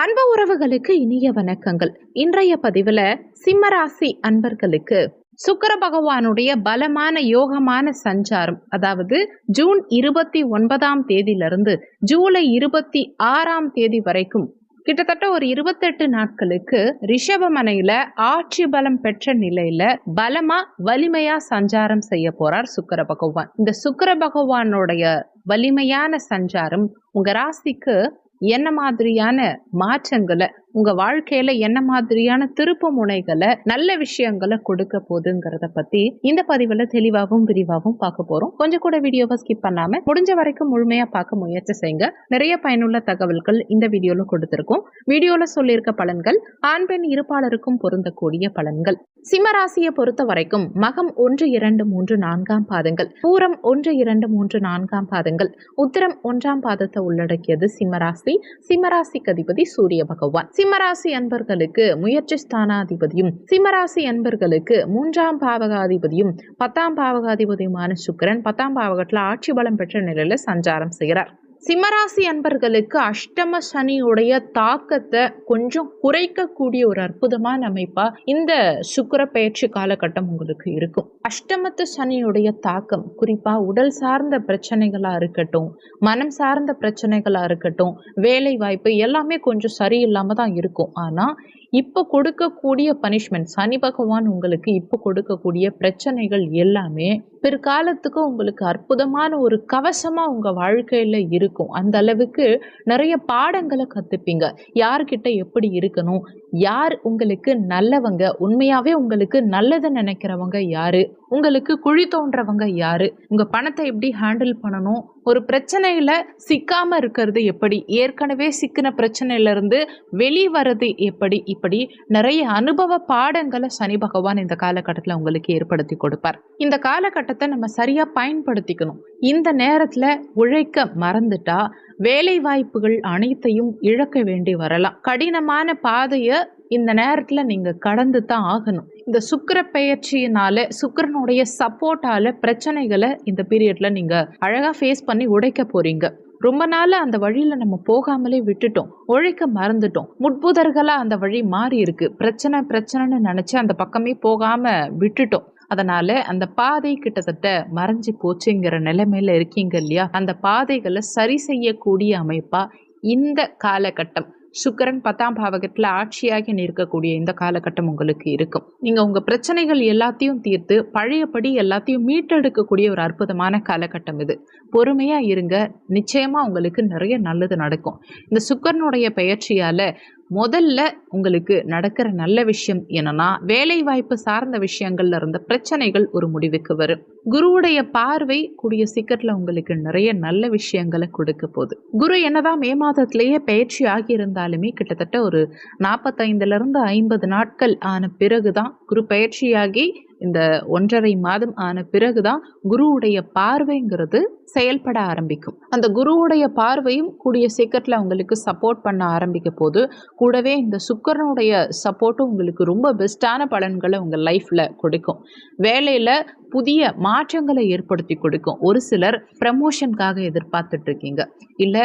அன்பு உறவுகளுக்கு இனிய வணக்கங்கள். இன்றைய பதிவில் சிம்மராசி அன்பர்களுக்கு சுக்கர பகவானுடைய பலமான யோகமான சஞ்சாரம் அதாவது ஜூன் இருபத்தி ஒன்பதாம் தேதியிலிருந்து ஜூலை இருபத்தி ஆறாம் தேதி வரைக்கும் கிட்டத்தட்ட ஒரு இருபத்தெட்டு நாட்களுக்கு ரிஷபமனையில ஆட்சி பலம் பெற்ற நிலையில பலமா வலிமையா சஞ்சாரம் செய்ய போறார் சுக்கர பகவான். இந்த சுக்கர பகவானுடைய வலிமையான சஞ்சாரம் உங்க ராசிக்கு என்ன மாதிரியான மாற்றங்களை உங்கள் வாழ்க்கையில் என்ன மாதிரியான திருப்பு முனைகளை நல்ல விஷயங்களை கொடுக்க போகுதுங்கிறத பற்றி இந்த பதிவில் தெளிவாகவும் விரிவாகவும் பார்க்க போகிறோம் கொஞ்சம் கூட வீடியோவை ஸ்கிப் பண்ணாமல் முடிஞ்ச வரைக்கும் முழுமையாக பார்க்க முயற்சி செய்யுங்க. நிறைய பயனுள்ள தகவல்கள் இந்த வீடியோவில் கொடுத்துருக்கோம். வீடியோவில் சொல்லியிருக்க பலன்கள் ஆண் பெண் இருப்பாளருக்கும் பொருந்தக்கூடிய பலன்கள். சிம்மராசியை பொறுத்த வரைக்கும் மகம் ஒன்று இரண்டு மூன்று நான்காம் பாதங்கள். பூரம் ஒன்று இரண்டு மூன்று நான்காம் பாதங்கள். உத்திரம் ஒன்றாம் பாதத்தை உள்ளடக்கியது சிம்மராசி. சிம்மராசிக்கு அதிபதி சூரிய பகவான். சிம்மராசி அன்பர்களுக்கு முயற்சி ஸ்தானாதிபதியும் சிம்மராசி அன்பர்களுக்கு மூன்றாம் பாவகாதிபதியும் பத்தாம் பாவகாதிபதியுமான சுக்கரன் பத்தாம் பாவகத்தில் ஆட்சி பலம் பெற்ற நிலையில சஞ்சாரம் செய்கிறார். சிம்மராசி அன்பர்களுக்கு அஷ்டம சனியுடைய தாக்கத்தை கொஞ்சம் குறைக்கக்கூடிய ஒரு அற்புதமான அமைப்பா இந்த சுக்கர பயிற்சி காலகட்டம் உங்களுக்கு இருக்கும். அஷ்டமத்து சனியுடைய தாக்கம் குறிப்பா உடல் சார்ந்த பிரச்சனைகளா இருக்கட்டும் மனம் சார்ந்த பிரச்சனைகளா இருக்கட்டும் வேலை வாய்ப்பு எல்லாமே கொஞ்சம் சரியில்லாம தான் இருக்கும். ஆனா இப்போ கொடுக்கக்கூடிய பனிஷ்மெண்ட் சனி பகவான் உங்களுக்கு இப்போ கொடுக்கக்கூடிய பிரச்சனைகள் எல்லாமே பிற்காலத்துக்கு உங்களுக்கு அற்புதமான ஒரு கவசமா உங்க வாழ்க்கையில இருக்கும். அந்த அளவுக்கு நிறைய பாடங்களை கத்துப்பீங்க. யார்கிட்ட எப்படி இருக்கணும்? யார் உங்களுக்கு நல்லவங்க? உண்மையாவே உங்களுக்கு நல்லதை நினைக்கிறவங்க யாரு? உங்களுக்கு குழி தோன்றவங்க யாரு? உங்க பணத்தை எப்படி ஹேண்டில் பண்ணணும்? ஒரு பிரச்சனையில சிக்காம இருக்கிறது எப்படி? ஏற்கனவே சிக்கின பிரச்சனையில இருந்து வெளிவரது எப்படி? இப்படி நிறைய அனுபவ பாடங்களை சனி பகவான் இந்த காலகட்டத்தில் உங்களுக்கு ஏற்படுத்தி கொடுப்பார். இந்த காலகட்டத்தை நம்ம சரியா பயன்படுத்திக்கணும். இந்த நேரத்துல உழைக்க மறந்துட்டா வேலை வாய்ப்புகள் அனைத்தையும் இழக்க வேண்டி வரலாம். கடினமான பாதையை இந்த நேரத்தில் நீங்கள் கடந்து தான் ஆகணும். இந்த சுக்கர பெயர்ச்சியினால சுக்கரனுடைய சப்போர்ட்டால பிரச்சனைகளை இந்த பீரியட்ல நீங்கள் அழகாக ஃபேஸ் பண்ணி உடைக்க போறீங்க. ரொம்ப நாளாக அந்த வழியில் நம்ம போகாமலே விட்டுட்டோம். உழைக்க மறந்துட்டோம். முட்புதர்களாக அந்த வழி மாறி இருக்கு. பிரச்சனை பிரச்சனைன்னு நினச்சி அந்த பக்கமே போகாமல் விட்டுட்டோம். அதனால அந்த பாதை கிட்டத்தட்ட மறைஞ்சு போச்சுங்கிற நிலைமையில இருக்கீங்க இல்லையா? அந்த பாதைகளை சரி செய்யக்கூடிய அமைப்பா இந்த காலகட்டம் சுக்கரன் பத்தாம் பாவகத்தில் ஆட்சியாகி நிற்கக்கூடிய இந்த காலகட்டம் உங்களுக்கு இருக்கும். நீங்கள் உங்கள் பிரச்சனைகள் எல்லாத்தையும் தீர்த்து பழையபடி எல்லாத்தையும் மீட்டெடுக்கக்கூடிய ஒரு அற்புதமான காலகட்டம் இது. பொறுமையாக இருங்க. நிச்சயமாக உங்களுக்கு நிறைய நல்லது நடக்கும். இந்த சுக்கரனுடைய பயிற்சியால் முதல்ல உங்களுக்கு நடக்கிற நல்ல விஷயம் என்னன்னா வேலை வாய்ப்பு சார்ந்த விஷயங்கள்ல இருந்த பிரச்சனைகள் ஒரு முடிவுக்கு வரும். குருவுடைய பார்வை கூடிய சீக்கிரத்தில் உங்களுக்கு நிறைய நல்ல விஷயங்களை கொடுக்க போகுது. குரு என்னதான் மே மாதத்திலேயே பயிற்சி ஆகியிருந்தாலுமே கிட்டத்தட்ட ஒரு நாற்பத்தைந்துலேருந்து ஐம்பது நாட்கள் ஆன பிறகுதான் குரு பயிற்சியாகி இந்த ஒன்றரை மாதம் ஆன பிறகுதான் குருவுடைய பார்வைங்கிறது செயல்பட ஆரம்பிக்கும். அந்த குருவுடைய பார்வையும் கூடிய சீக்கிரத்தில் அவங்களுக்கு சப்போர்ட் பண்ண ஆரம்பிக்க போது கூடவே இந்த சுக்கரனுடைய சப்போர்ட்டும் உங்களுக்கு ரொம்ப பெஸ்ட்டான பலன்களை உங்கள் லைஃப்பில் கொடுக்கும். வேலையில் புதிய மாற்றங்களை ஏற்படுத்தி கொடுக்கும். ஒரு சிலர் ப்ரமோஷனுக்காக எதிர்பார்த்துட்ருக்கீங்க இல்லை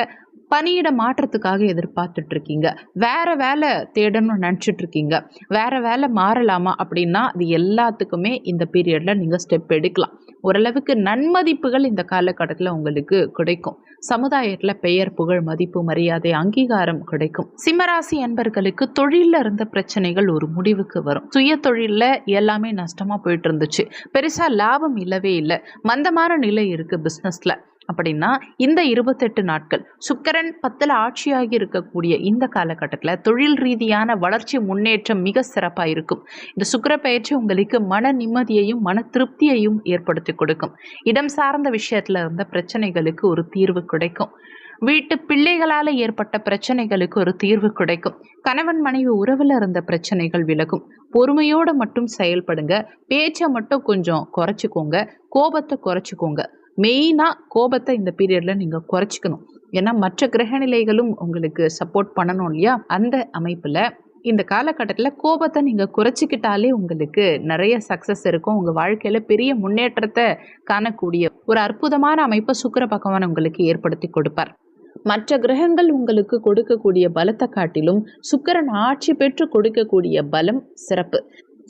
பணியிட மாற்றத்துக்காக எதிர்பார்த்துட்டு இருக்கீங்க வேற வேலை தேடணும்னு நினச்சிட்டு இருக்கீங்க வேற வேலை மாறலாமா அப்படின்னா அது எல்லாத்துக்குமே இந்த பீரியட்ல நீங்கள் ஸ்டெப் எடுக்கலாம். ஓரளவுக்கு நன்மதிப்புகள் இந்த காலகட்டத்தில் உங்களுக்கு கிடைக்கும். சமுதாயத்தில் பெயர் புகழ் மதிப்பு மரியாதை அங்கீகாரம் கிடைக்கும். சிம்மராசி என்பர்களுக்கு தொழிலில் இருந்த பிரச்சனைகள் ஒரு முடிவுக்கு வரும். சுய தொழிலில் எல்லாமே நஷ்டமாக போயிட்டு இருந்துச்சு பெருசாக லாபம் இல்லவே இல்லை. மந்தமான நிலை இருக்குது பிஸ்னஸில் அப்படின்னா இந்த இருபத்தெட்டு நாட்கள் சுக்கரன் பத்தில் ஆட்சியாகி இருக்கக்கூடிய இந்த காலகட்டத்தில் தொழில் ரீதியான வளர்ச்சி முன்னேற்றம் மிக சிறப்பாக இருக்கும். இந்த சுக்கர பயிற்சி உங்களுக்கு மன நிம்மதியையும் மன திருப்தியையும் ஏற்படுத்தி கொடுக்கும். இடம் சார்ந்த விஷயத்தில் இருந்த பிரச்சனைகளுக்கு ஒரு தீர்வு கிடைக்கும். வீட்டு பிள்ளைகளால் ஏற்பட்ட பிரச்சனைகளுக்கு ஒரு தீர்வு கிடைக்கும். கணவன் மனைவி உறவில் இருந்த பிரச்சனைகள் விலகும். பொறுமையோடு மட்டும் செயல்படுங்க. பேச்சை மட்டும் கொஞ்சம் குறைச்சிக்கோங்க. கோபத்தை குறைச்சிக்கோங்க. மெயினாக கோபத்தை இந்த பீரியடில் நீங்கள் குறைச்சிக்கணும். ஏன்னா மற்ற கிரகநிலைகளும் உங்களுக்கு சப்போர்ட் பண்ணணும் இல்லையா? அந்த அமைப்பில் இந்த காலகட்டத்தில் கோபத்தை நீங்கள் குறைச்சிக்கிட்டாலே உங்களுக்கு நிறைய சக்ஸஸ் இருக்கும். உங்கள் வாழ்க்கையில் பெரிய முன்னேற்றத்தை காணக்கூடிய ஒரு அற்புதமான அமைப்பை சுக்கர பகவான் உங்களுக்கு ஏற்படுத்தி கொடுப்பார். மற்ற கிரகங்கள் உங்களுக்கு கொடுக்கக்கூடிய பலத்தை காட்டிலும் சுக்கிரன் ஆட்சி பெற்று கொடுக்கக்கூடிய பலம் சிறப்பு.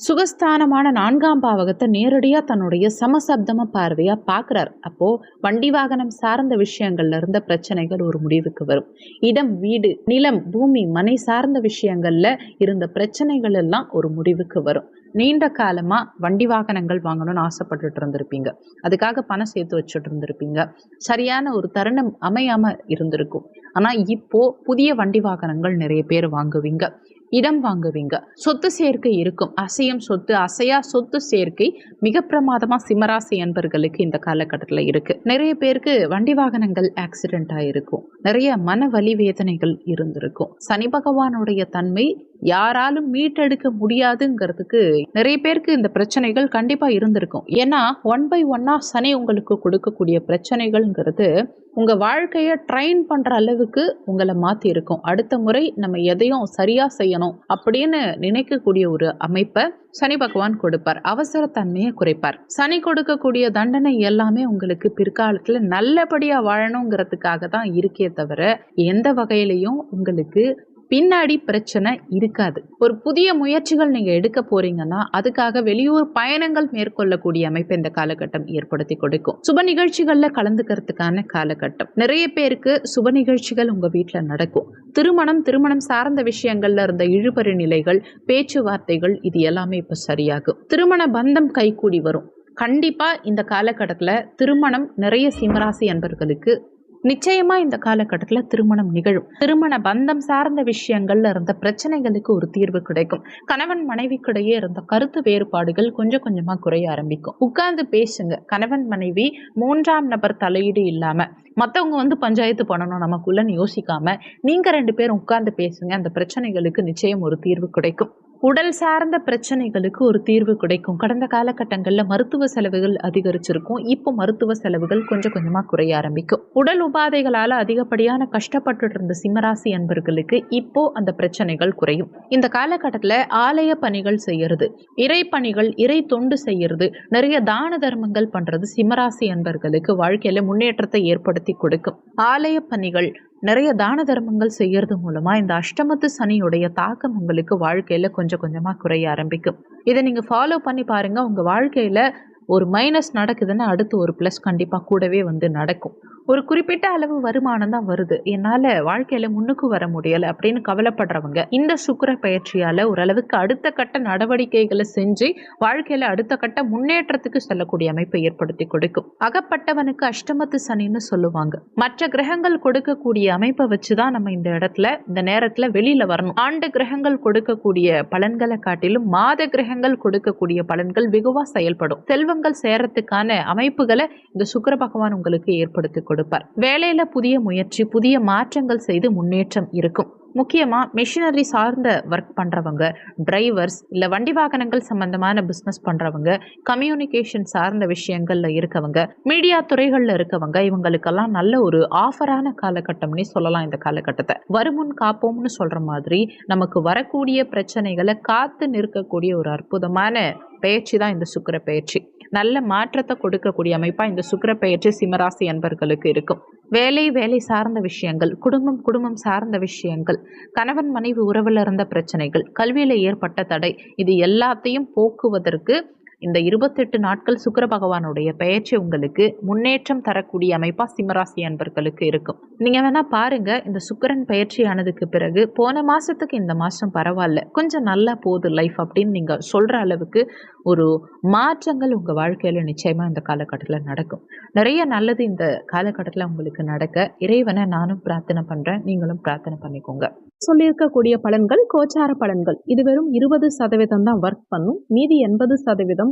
சுகஸ்தானமான நான்காம் பாவகத்தை நேரடியாக தன்னுடைய சமசப்தம பார்வையாக பார்க்குறார். அப்போது வண்டி வாகனம் சார்ந்த விஷயங்கள்ல இருந்த பிரச்சனைகள் ஒரு முடிவுக்கு வரும். இடம் வீடு நிலம் பூமி மனை சார்ந்த விஷயங்கள்ல இருந்த பிரச்சனைகள் எல்லாம் ஒரு முடிவுக்கு வரும். நீண்ட காலமாக வண்டி வாகனங்கள் வாங்கணும்னு ஆசைப்பட்டுட்டு இருந்திருப்பீங்க. அதுக்காக பணம் சேர்த்து வச்சுட்டு இருந்திருப்பீங்க. சரியான ஒரு தருணம் அமையாமல் இருந்திருக்கும். ஆனால் இப்போ புதிய வண்டி வாகனங்கள் நிறைய பேர் வாங்குவீங்க. இடம் வாங்குவீங்க. சொத்து சேர்க்கை இருக்கும். அசையும் சொத்து அசையா சொத்து சேர்க்கை மிக பிரமாதமா சிம்மராசி என்பர்களுக்கு இந்த காலகட்டத்தில் இருக்கு. நிறைய பேருக்கு வண்டி வாகனங்கள் ஆக்சிடென்ட் ஆயிருக்கும். நிறைய மன வலி வேதனைகள் இருந்திருக்கும். சனி பகவானுடைய தன்மை யாராலும் மீட்டெடுக்க முடியாதுங்கிறதுக்கு நிறைய பேருக்கு இந்த பிரச்சனைகள் கண்டிப்பாக இருந்திருக்கும். ஏன்னா ஒன் பை ஒன்னா சனி உங்களுக்கு கொடுக்கக்கூடிய பிரச்சனைகள்ங்கிறது உங்கள் வாழ்க்கையை ட்ரைன் பண்ணுற அளவுக்கு உங்களை மாற்றியிருக்கும் இருக்கும் அடுத்த முறை நம்ம எதையும் சரியாக செய்யணும் அப்படின்னு நினைக்கக்கூடிய ஒரு அமைப்பை சனி பகவான் கொடுப்பார். அவசரத்தன்மையை குறைப்பார். சனி கொடுக்கக்கூடிய தண்டனை எல்லாமே உங்களுக்கு பிற்காலத்தில் நல்லபடியாக வாழணுங்கிறதுக்காக தான் இருக்கே தவிர எந்த வகையிலையும் உங்களுக்கு பின்னாடி பிரச்சனை இருக்காது. ஒரு புதிய முயற்சிகள் நீங்க எடுக்க போறீங்கன்னா அதுக்காக வெளியூர் பயணங்கள் மேற்கொள்ளக்கூடிய அமைப்பை இந்த காலகட்டம் ஏற்படுத்தி கொடுக்கும். சுப நிகழ்ச்சிகள்ல கலந்துக்கிறதுக்கான காலகட்டம். நிறைய பேருக்கு சுப நிகழ்ச்சிகள் உங்க வீட்டுல நடக்கும். திருமணம் திருமணம் சார்ந்த விஷயங்கள்ல இருந்த இழுபறி நிலைகள் பேச்சுவார்த்தைகள் இது எல்லாமே இப்ப சரியாகும். திருமண பந்தம் கைகூடி வரும். கண்டிப்பா இந்த காலகட்டத்தில் திருமணம் நிறைய சிம்மராசி அன்பர்களுக்கு நிச்சயமா இந்த காலகட்டத்தில் திருமணம் நிகழும். திருமண பந்தம் சார்ந்த விஷயங்கள்ல இருந்த பிரச்சனைகளுக்கு ஒரு தீர்வு கிடைக்கும். கணவன் மனைவிக்கிடையே இருந்த கருத்து வேறுபாடுகள் கொஞ்சம் கொஞ்சமா குறைய ஆரம்பிக்கும். உட்கார்ந்து பேசுங்க. கணவன் மனைவி மூன்றாம் நபர் தலையீடு இல்லாம மற்றவங்க வந்து பஞ்சாயத்து பண்ணணும் நமக்குள்ளன்னு யோசிக்காம நீங்க ரெண்டு பேரும் உட்கார்ந்து பேசுங்க. அந்த பிரச்சனைகளுக்கு நிச்சயம் ஒரு தீர்வு கிடைக்கும். உடல் சார்ந்த பிரச்சனைகளுக்கு ஒரு தீர்வு கிடைக்கும். கடந்த காலகட்டங்களில் மருத்துவ செலவுகள் அதிகரிச்சிருக்கும். இப்போ மருத்துவ செலவுகள் கொஞ்சம் கொஞ்சமாக குறைய ஆரம்பிக்கும். உடல் உபாதைகளால் அதிகப்படியான கஷ்டப்பட்டு இருந்த சிம்மராசி அன்பர்களுக்கு இப்போ அந்த பிரச்சனைகள் குறையும். இந்த காலகட்டத்தில் ஆலய பணிகள் செய்யறது இறை பணிகள் இறை தொண்டு செய்யறது நிறைய தான தர்மங்கள் பண்ணுறது சிம்மராசி அன்பர்களுக்கு வாழ்க்கையில் முன்னேற்றத்தை ஏற்படுத்தி கொடுக்கும். ஆலய பணிகள் நிறைய தான தர்மங்கள் செய்யறது மூலமா இந்த அஷ்டமத்து சனியுடைய தாக்கம் உங்களுக்கு வாழ்க்கையில கொஞ்சம் கொஞ்சமா குறைய ஆரம்பிக்கும். இதை நீங்க ஃபாலோ பண்ணி பாருங்க. உங்க வாழ்க்கையில ஒரு மைனஸ் நடக்குதுன்னா அடுத்து ஒரு ப்ளஸ் கண்டிப்பாக கூடவே வந்து நடக்கும். ஒரு குறிப்பிட்ட அளவு வருமானம் தான் வருது. என்னால் வாழ்க்கையில் முன்னுக்கு வர முடியலை அப்படின்னு கவலைப்படுறவங்க இந்த சுக்கர பயிற்சியால் ஓரளவுக்கு அடுத்த கட்ட நடவடிக்கைகளை செஞ்சு வாழ்க்கையில் அடுத்த கட்ட முன்னேற்றத்துக்கு செல்லக்கூடிய அமைப்பை ஏற்படுத்தி கொடுக்கும். அகப்பட்டவனுக்கு அஷ்டமத்து சனின்னு சொல்லுவாங்க. மற்ற கிரகங்கள் கொடுக்கக்கூடிய அமைப்பை வச்சு தான் நம்ம இந்த இடத்துல இந்த நேரத்தில் வெளியில் வரணும். ஆண்டு கிரகங்கள் கொடுக்கக்கூடிய பலன்களை காட்டிலும் மாத கிரகங்கள் கொடுக்கக்கூடிய பலன்கள் வெகுவாக செயல்படும். செல்வங்கள் சேரத்துக்கான அமைப்புகளை இந்த சுக்கர பகவான் உங்களுக்கு ஏற்படுத்தி கொடுக்கும். கொடுப்பார். வேலையில புதிய முயற்சி புதிய மாற்றங்கள் செய்து முன்னேற்றம் இருக்கும். முக்கியமாக மிஷினரி சார்ந்த ஒர்க் பண்ணுறவங்க டிரைவர்ஸ் இல்லை வண்டி வாகனங்கள் சம்மந்தமான பிஸ்னஸ் பண்ணுறவங்க கம்யூனிகேஷன் சார்ந்த விஷயங்களில் இருக்கவங்க மீடியா துறைகளில் இருக்கவங்க இவங்களுக்கெல்லாம் நல்ல ஒரு ஆஃபரான காலகட்டம்னே சொல்லலாம் இந்த காலகட்டத்தை. வருமுன் காப்போம்னு சொல்கிற மாதிரி நமக்கு வரக்கூடிய பிரச்சனைகளை காத்து நிற்கக்கூடிய ஒரு அற்புதமான பயிற்சி தான் இந்த சுக்கர பயிற்சி. நல்ல மாற்றத்தை கொடுக்கக்கூடிய அமைப்பாக இந்த சுக்கர பயிற்சி சிம்மராசி அன்பர்களுக்கு இருக்கும். வேலை வேலை சார்ந்த விஷயங்கள் குடும்பம் குடும்பம் சார்ந்த விஷயங்கள் கணவன் மனைவி உறவில் இருந்த பிரச்சனைகள் கல்வியில் ஏற்பட்ட தடை இது எல்லாத்தையும் போக்குவதற்கு இந்த இருபத்தெட்டு நாட்கள் சுக்கர பகவானுடைய பெயர்ச்சி உங்களுக்கு முன்னேற்றம் தரக்கூடிய அமைப்பாக சிம்மராசி அன்பர்களுக்கு இருக்கும். நீங்கள் வேணால் பாருங்கள் இந்த சுக்கரன் பயிற்சி ஆனதுக்கு பிறகு போன மாதத்துக்கு இந்த மாதம் பரவாயில்ல கொஞ்சம் நல்லா போகுது லைஃப் அப்படின்னு நீங்கள் சொல்கிற அளவுக்கு ஒரு மாற்றங்கள் உங்கள் வாழ்க்கையில் நிச்சயமாக இந்த காலகட்டத்தில் நடக்கும். நிறைய நல்லது இந்த காலகட்டத்தில் உங்களுக்கு நடக்க இறைவனை நானும் பிரார்த்தனை பண்ணுறேன் நீங்களும் பிரார்த்தனை பண்ணிக்கோங்க. சொல்லியிருக்கக்கூடிய பலன்கள் கோச்சார பலன்கள் இது வெறும் இருபது சதவீதம் தான் ஒர்க் பண்ணும் மீதி எண்பது சதவீதம்